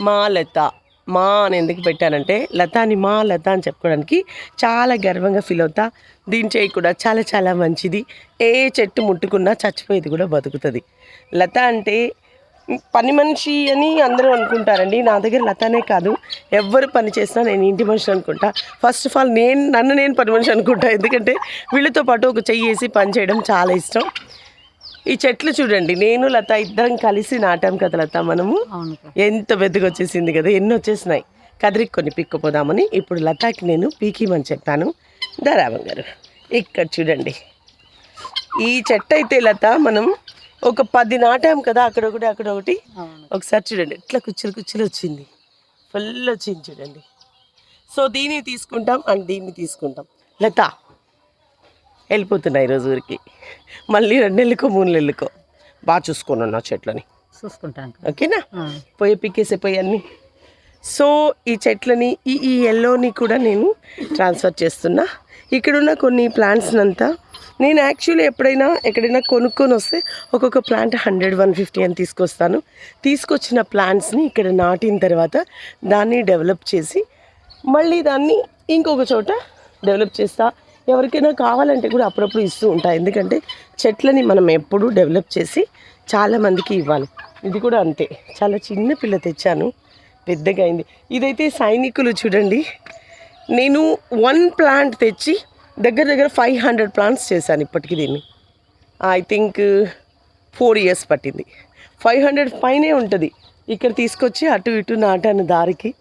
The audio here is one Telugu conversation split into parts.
మా లత మా అని ఎందుకు పెట్టానంటే లతాని మా లత అని చెప్పుకోవడానికి చాలా గర్వంగా ఫీల్ అవుతా. దీని చేయి కూడా చాలా చాలా మంచిది. ఏ చెట్టు ముట్టుకున్నా చచ్చిపోయేది కూడా బతుకుతుంది. లత అంటే పని మనిషి అని అందరూ అనుకుంటారండి. నా దగ్గర లతనే కాదు. ఎవ్వరు పని చేసినా నేను ఇంటి మనిషి అనుకుంటా. ఫస్ట్ ఆఫ్ ఆల్ నేను నన్ను నేను పని మనిషి అనుకుంటా. ఎందుకంటే వీళ్ళతో పాటు ఒక చెయ్యి వేసి పని చేయడం చాలా ఇష్టం. ఈ చెట్లు చూడండి నేను లత ఇద్దరం కలిసి నాటాం కదా లత మనము. ఎంత పెద్దగా వచ్చేసింది కదా ఎన్ని వచ్చేసినాయి. కదిరికి కొన్ని పిక్కుపోదామని ఇప్పుడు లతాకి నేను పీకిమని చెప్పాను ధరావం గారు ఇక్కడ చూడండి. ఈ చెట్టు అయితే లత మనం ఒక పది నాటాం కదా అక్కడ ఒకటి అక్కడ ఒకటి. ఒకసారి చూడండి ఎట్లా కుచ్చులు కుచ్చులు వచ్చింది. ఫుల్ వచ్చింది చూడండి. సో దీన్ని తీసుకుంటాం అండ్ దీన్ని తీసుకుంటాం. లత వెళ్ళిపోతున్నా ఈరోజు ఊరికి. మళ్ళీ రెండు నెలలకో మూడు నెలలకో. బాగా చూసుకున్నాను నా చెట్లని. చూసుకుంటాం అక్క. ఓకేనా? పోయి పిక్కేసే పోయి అన్నీ. సో ఈ చెట్లని ఈ ఈ ఎల్లోని కూడా నేను ట్రాన్స్ఫర్ చేస్తున్నా. ఇక్కడున్న కొన్ని ప్లాంట్స్ అంతా నేను యాక్చువల్లీ ఎప్పుడైనా ఎక్కడైనా కొనుక్కొని వస్తే ఒక్కొక్క ప్లాంట్ హండ్రెడ్ వన్ ఫిఫ్టీ అని తీసుకొస్తాను. తీసుకొచ్చిన ప్లాంట్స్ని ఇక్కడ నాటిన తర్వాత దాన్ని డెవలప్ చేసి మళ్ళీ దాన్ని ఇంకొక చోట డెవలప్ చేస్తా. ఎవరికైనా కావాలంటే కూడా అప్పుడప్పుడు ఇస్తూ ఉంటాయి ఎందుకంటే చెట్లని మనం ఎప్పుడూ డెవలప్ చేసి చాలామందికి ఇవ్వాలి. ఇది కూడా అంతే. చాలా చిన్న పిల్ల తెచ్చాను. పెద్దగా అయింది. ఇదైతే సైనికులు చూడండి. నేను వన్ ప్లాంట్ తెచ్చి దగ్గర దగ్గర ఫైవ్ హండ్రెడ్ ప్లాంట్స్ చేశాను ఇప్పటికీ దీన్ని. ఐ థింక్ ఫోర్ ఇయర్స్ పట్టింది. ఫైవ్ హండ్రెడ్ పైనే ఉంటుంది. ఇక్కడ తీసుకొచ్చి అటు ఇటు నాటాను దారికి.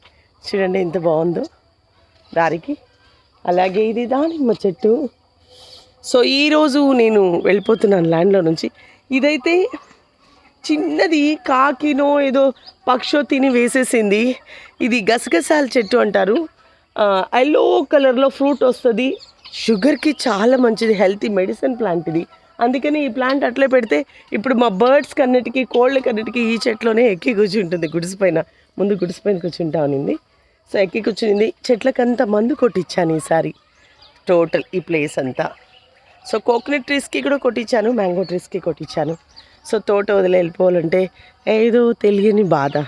చూడండి ఎంత బాగుందో. దారికి అలాగే ఇది దానిమ్మ చెట్టు. సో ఈరోజు నేను వెళ్ళిపోతున్నాను ల్యాండ్లో నుంచి. ఇదైతే చిన్నది కాకినో ఏదో పక్షో తిని వేసేసింది. ఇది గసగసాల చెట్టు అంటారు. ఎల్లో కలర్లో ఫ్రూట్ వస్తుంది. షుగర్కి చాలా మంచిది హెల్తీ మెడిసిన్ ప్లాంట్ ఇది. అందుకని ఈ ప్లాంట్ అట్లే పెడితే ఇప్పుడు మా బర్డ్స్ అన్నిటికీ కోళ్ళకి ఈ చెట్లోనే ఎక్కి కూర్చుంటుంది గుడిసిపైన ముందు గుడిసిపైన కూర్చుంటా ఉన్నింది సో ఎక్కి కూర్చునింది. చెట్లకంతా మందు కొట్టించాను ఈసారి. టోటల్ ఈ ప్లేస్ అంతా. సో కోకోనట్ ట్రీస్కి కూడా కొట్టించాను మ్యాంగో ట్రీస్కి కొట్టించాను. సో తోట వదిలి వెళ్ళిపోవాలంటే ఏదో తెలియని బాధ.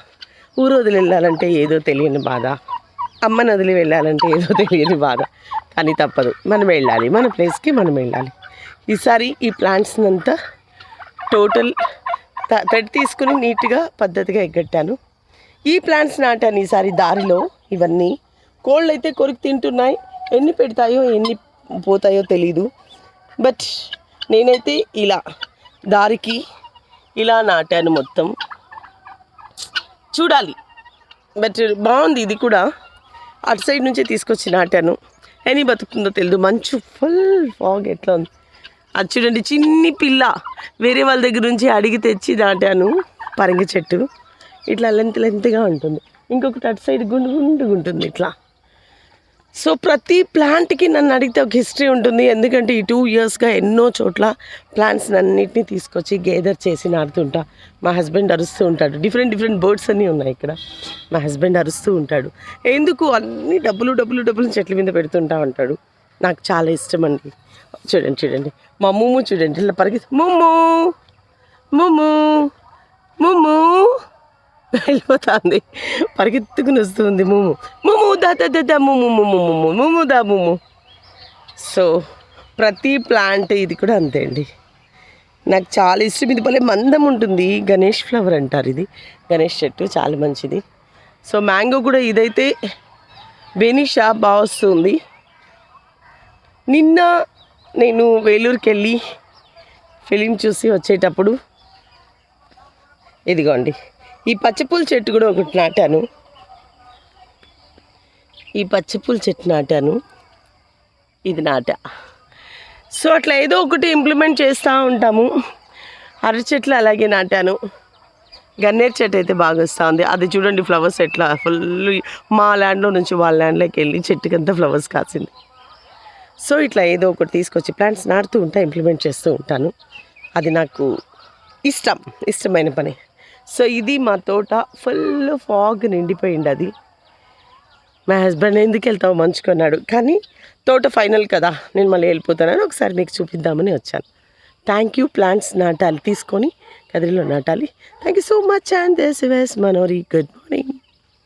ఊరు వదిలి వెళ్ళాలంటే ఏదో తెలియని బాధ. అమ్మని వదిలి వెళ్ళాలంటే ఏదో తెలియని బాధ. కానీ తప్పదు. మనం వెళ్ళాలి. మన ప్లేస్కి మనం వెళ్ళాలి. ఈసారి ఈ ప్లాంట్స్ని అంతా టోటల్ తడి తీసుకుని నీట్గా పద్ధతిగా ఎగ్గట్టాను. ఈ ప్లాంట్స్ నాటాను ఈసారి దారిలో. ఇవన్నీ. కోళ్ళు అయితే కొరికి తింటున్నాయి. ఎన్ని పెడతాయో ఎన్ని పోతాయో తెలీదు. బట్ నేనైతే ఇలా దారికి ఇలా నాటాను మొత్తం. చూడాలి. బట్ బాగుంది ఇది కూడా. అటు సైడ్ నుంచే తీసుకొచ్చి నాటాను. ఎన్ని బతుకుతుందో తెలియదు మంచు ఫుల్ ఫాగ్ ఎట్లా ఉంది. అది చూడండి చిన్ని పిల్ల వేరే వాళ్ళ దగ్గర నుంచి అడిగి తెచ్చి నాటాను. పరంగి చెట్టు. ఇట్లా లెంత్ లెంత్గా ఉంటుంది. ఇంకొకటి అటు సైడ్ గుండు గుండుగా ఉంటుంది ఇట్లా. సో ప్రతి ప్లాంట్కి నన్ను అడిగితే ఒక హిస్టరీ ఉంటుంది. ఎందుకంటే ఈ టూ ఇయర్స్గా ఎన్నో చోట్ల ప్లాంట్స్ అన్నిటినీ తీసుకొచ్చి గేదర్ చేసి నాడుతుంటా మా హస్బెండ్ అరుస్తూ ఉంటాడు. డిఫరెంట్ డిఫరెంట్ బర్డ్స్ అన్నీ ఉన్నాయి ఇక్కడ. మా హస్బెండ్ అరుస్తూ ఉంటాడు. ఎందుకు? అన్ని డబ్బులు డబ్బులు డబ్బులు చెట్ల మీద పెడుతుంటా ఉంటాడు నాకు చాలా ఇష్టం అండి. చూడండి చూడండి. మా ముమ్ము చూడండి. ఇలా పరిగెత్తి ముమ్ము! ముమ్ము! ముమ్ము! వెళ్ళిపోతుంది. పరిగెత్తుకుని వస్తుంది ముమ్ము. ముమ్ము దా దా దా ముము ముమ్ము ముమ్ము దా ముము సో ప్రతి ప్లాంట్ ఇది కూడా అంతే అండి. నాకు చాలా ఇష్టం. ఇది భలే మందం ఉంటుంది. గణేష్ ఫ్లవర్ అంటారు ఇది. గణేష్ చెట్టు చాలా మంచిది. సో మ్యాంగో కూడా ఇదైతే బెనిషా బాగా వస్తుంది. నిన్న నేను వేలూరుకి వెళ్ళి ఫిలిం చూసి వచ్చేటప్పుడు ఇదిగోండి. ఈ పచ్చపూల చెట్టు కూడా ఒకటి నాటాను. ఈ పచ్చపూల చెట్టు నాటాను. ఇది నాటా. సో అట్లా ఏదో ఒకటి ఇంప్లిమెంట్ చేస్తూ ఉంటాము. అరటి చెట్లు అలాగే నాటాను. గన్నేరు చెట్టు అయితే బాగా వస్తూ ఉంది. అది చూడండి ఫ్లవర్స్ ఎట్లా ఫుల్ మా ల్యాండ్లో నుంచి వాళ్ళ ల్యాండ్లోకి వెళ్ళి చెట్టుకంతా ఫ్లవర్స్ కాసింది. సో ఇట్లా ఏదో ఒకటి తీసుకొచ్చి ప్లాంట్స్ నాటుతూ ఉంటా ఇంప్లిమెంట్ చేస్తూ ఉంటాను. అది నాకు ఇష్టం ఇష్టమైన పని. సో ఇది మా తోట. ఫుల్ ఫాగ్ నిండిపోయింది అది. మా హస్బెండ్ ఎందుకు వెళ్తావు మంచుకున్నాడు. కానీ తోట ఫైనల్ కదా. నేను మళ్ళీ వెళ్ళిపోతానని ఒకసారి మీకు చూపిద్దామని వచ్చాను. థ్యాంక్ యూ ప్లాంట్స్ నాటాలి. తీసుకొని కదిరిలో నాటాలి. Thank you so much and this was Manori good morning